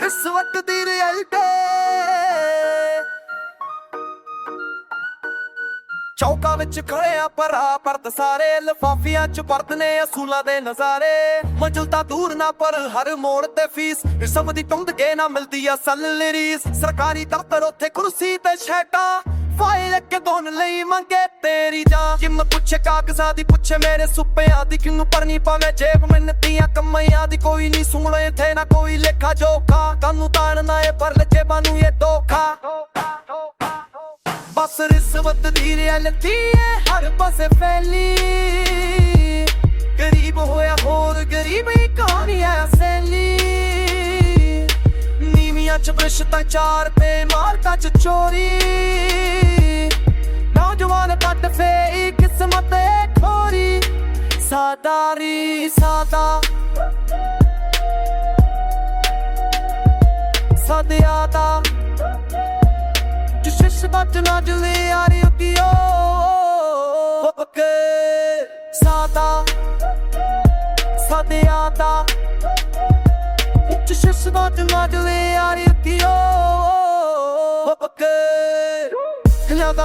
ਰਿਸ਼ਵਤ ਦੀ ਰਿਐਲਿਟੀ ਚੌਕਾ ਵਿੱਚ ਖੜੇ ਆ ਪਰਾ ਪਰਤ ਸਾਰੇ, ਲਫਾਫੀਆਂ ਚ ਪਰਤਨੇ ਅਸੂਲਾਂ ਦੇ ਨਜ਼ਾਰੇ। ਮੰਜ਼ਿਲ ਤਾਂ ਦੂਰ ਨਾ ਪਰ ਹਰ ਮੋੜ ਤੇ ਫੀਸ। ਸਭ ਦੀ ਟੁੰਡ ਕੇ ਨਾ ਮਿਲਦੀ ਆ ਸੈਲਰੀਜ਼ ਸਰਕਾਰੀ ਦਫ਼ਤਰ ਉੱਥੇ ਕੁਰਸੀ ਤੇ ਛੇਟਾ ਫਾਈਲ ਕੇ ਲਈ ਮੰਗੇ ਤੇਰੀ ਜਾਂ ਜਿੰਮ ਪੁੱਛੇ ਕਾਗਜ਼ਾਂ ਦੀ, ਪੁੱਛੇ ਮੇਰੇ ਸੁਪਿਆਂ ਦੀ। ਕਿਨੂੰ ਪਰਨੀ ਪਾਵੇ ਜੇਬ ਮਿੰਨਤੀਆਂ ਕਮਾਈਆਂ ਦੀ ਕੋਈ ਨਹੀਂ ਸੁਣੇ। ਇੱਥੇ ਨਾ ਕੋਈ ਲੇਖਾ ਜੋਖਾ। ਕਾਨੂੰ ਤਾੜਨਾ ਏ ਪਰ ਜੇਬਾਂ ਨੂੰ ਇਹ ਧੋਖਾ। ਬਸ ਰਿਸ਼ਵਤ ਦੀ ਰਿਐਲਿਟੀ ਹੈ, ਹਰ ਪਾਸੇ ਫੈਲੀ। ਗਰੀਬ ਹੋਇਆ ਹੋਰ ਗਰੀਬੀ ਕਹਾਣੀ ਹੈ ਅਸਲੀ ਨੀਵੀਆਂ ਚ ਭ੍ਰਿਸ਼ਟਾਚਾਰ ਤੇ ਮਾਰਕਾ ਚ ਚੋਰੀ। ਨੌਜਵਾਨ ਪੱਟ ਫੇਈ ਕਿਸਮਤ ਏ ਠੋਰੀ ਸਾਦਾਰੀ ਸਾਦਾ ਸਾਦਿਆ ਦਾ ਜਿਸ ਸ਼ਬਦ ਨਾ ਜੁਲੇ ਆਰੀ ਉਕਿਓ ਹੋਕੇ ਸਾਦਾ ਸਾਦਿਆ ਦਾ ਜਿਸ ਸ਼ਬਦ ਨਾ ਜੁਲੇ ਆਰੀ ਉਕਿਓ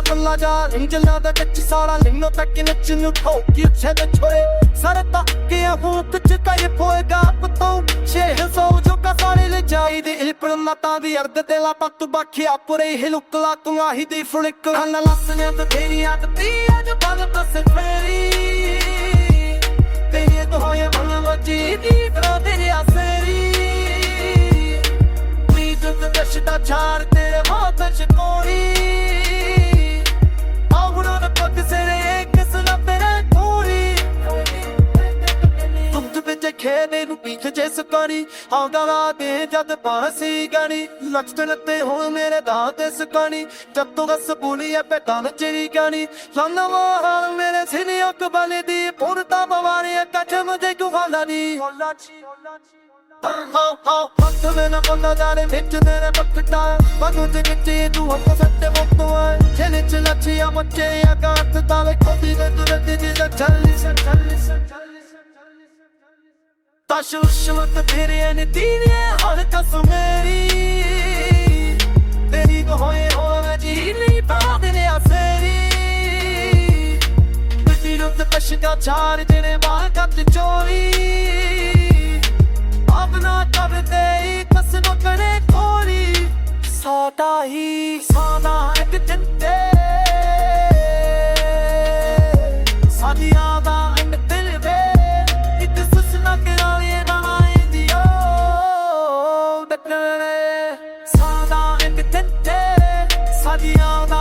ਕਲਿਆਂ ਦਾ ਕੱਲਾ ਜਾ ਇੰਜਲਾਂ ਦਾ ਕੱਚ ਸਾਰਾ ਲਿੰਨੋ ਤੱਕ ਨੱਚ ਨੂੰ ਠੋਕੀ ਉੱਛੇ ਦੇ ਛੋਏ ਸਰ ਤੱਕ ਕੇ ਹੂੰ ਤੁਝ ਕਾਇ ਪੋਏਗਾ ਪਤੋਂ ਛੇ ਸੌ ਜੋ ਕਾ ਸਾਰੇ ਲੈ ਜਾਈ ਦੇ ਇਲਪਣ ਮਤਾਂ ਦੀ ਅਰਧ ਤੇ ਲਾ ਪੱਤ ਬਾਖਿਆ ਪੁਰੇ ਹਿਲੁਕਲਾ ਤੂੰ ਆਹੀ ਦੀ ਫੁਲਿਕ ਹੰਨ ਲਸਨੇ ਤੇ ਤੇਰੀ ਆਤ ਤੀ ਅੱਜ ਬਲ ਤਸ ਫੇਰੀ। ਤੇਰੀ ਤੋਂ ਹੋਏ ਮਨ ਵਜੀ ਦੀ ਤਰ੍ਹਾਂ ਤੇਰੀ ਆਸਰੀ। ਉਮੀਦ ਤੇ ਵਿੱਚ ਖੇਨੇ ਨੂੰ ਪੀਠ ਜੇ ਸੁਕਾਰੀ ਆਉਂਦਾ ਵਾ ਦੇ ਜਦ ਬਾਸੀ ਗਾਣੀ। ਲਖਤਨ ਤੇ ਹੋ ਮੇਰੇ ਦਾਂ ਤੇ ਸੁਕਾਣੀ ਜਦ ਤੂੰ ਰਸ ਬੋਲੀ ਐ ਪੈਟਾਂ ਚੇਰੀ ਗਾਣੀ। ਲੰਨਵਾ ਹਾਲ ਮੇਰੇ ਸਿਨੀ ਅੱਕ ਬਲੇ ਦੀ ਪੁਰਤਾ ਬਵਾਰੀ ਕੱਚ ਮੁਝੇ ਕੋ ਹਾਲਾ ਦੀ ਹੋਲਾ ਚੀ ਹੋਲਾ ਚੀ ਹਾਂ ਹਾਂ ਹੱਥ ਦੇ ਨਾ ਬੰਦਾ ਜਾਣੇ, ਵਿੱਚ ਤੇਰੇ ਪੱਕਟਾ ਮਗੂ ਤੇ ਕਿਤੇ ਤੂੰ ਹੱਥ ਸੱਤੇ ਮੁੱਤਵਾ ਛੇਲੇ ਚ ਲੱਛੀਆਂ ਬੱਚੇ ਆ ਕਾਤ ਤਾਲੇ ਕੋਦੀ ਦੇ ਤੁਰਤ ਦੀ ਦਾ ਚੱਲੀ ਸੰ ਚੱਲੀ ਸੰ ਤਾਸ਼ੂ ਸ਼ਵਤ ਤੇਰੇ ਨੇ ਦੀਨੇ ਹਰ ਕਸ ਮੇਰੀ। ਤੇਰੀ ਕੋ ਹੋਏ ਹੋਵੇ ਜੀ ਨਹੀਂ ਬਾਦ ਨੇ ਆਸਰੀ ਬਿੱਟੀ ਰੁੱਤ ਪਸ਼ਕਾ ਚਾਰ ਤੇਰੇ ਬਾਲ ਕੱਟ ਚੋਰੀ। ਆਪਣਾ ਕਰਦੇ ਕਸ ਨੂੰ dünyada